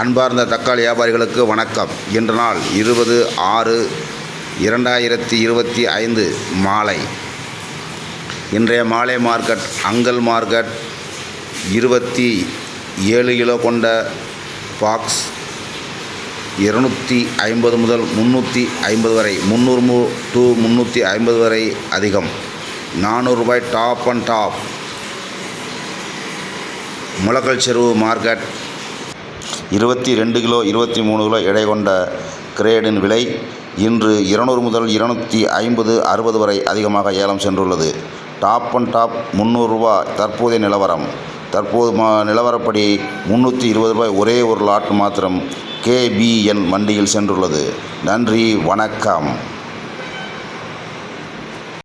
அன்பார்ந்த தக்காளி வியாபாரிகளுக்கு வணக்கம். இன்று நாள் இருபது ஆறு இரண்டாயிரத்தி இருபத்தி ஐந்து மாலை. இன்றைய மாலை மார்க்கெட் அங்கல் மார்க்கெட் இருபத்தி ஏழு கிலோ கொண்ட பாக்ஸ் இருநூற்றி ஐம்பது முதல் முந்நூற்றி ஐம்பது வரை முந்நூறு மு டு முந்நூற்றி ஐம்பது வரை அதிகம். நானூறுரூபாய் டாப் அண்ட் டாப். முளக்கல் செருவு மார்க்கெட் இருபத்தி ரெண்டு கிலோ இருபத்தி மூணு கிலோ எடை கொண்ட கிரேடின் விலை இன்று இருநூறு முதல் இருநூற்றி ஐம்பது அறுபது வரை அதிகமாக ஏலம் சென்றுள்ளது. டாப் அண்ட் டாப் முந்நூறுரூவா தற்போதைய நிலவரம். தற்போது மா நிலவரப்படி முந்நூற்றி இருபது ரூபாய் ஒரே ஒரு லாட் மாத்திரம் கேபிஎன் மண்டியில் சென்றுள்ளது. நன்றி வணக்கம்.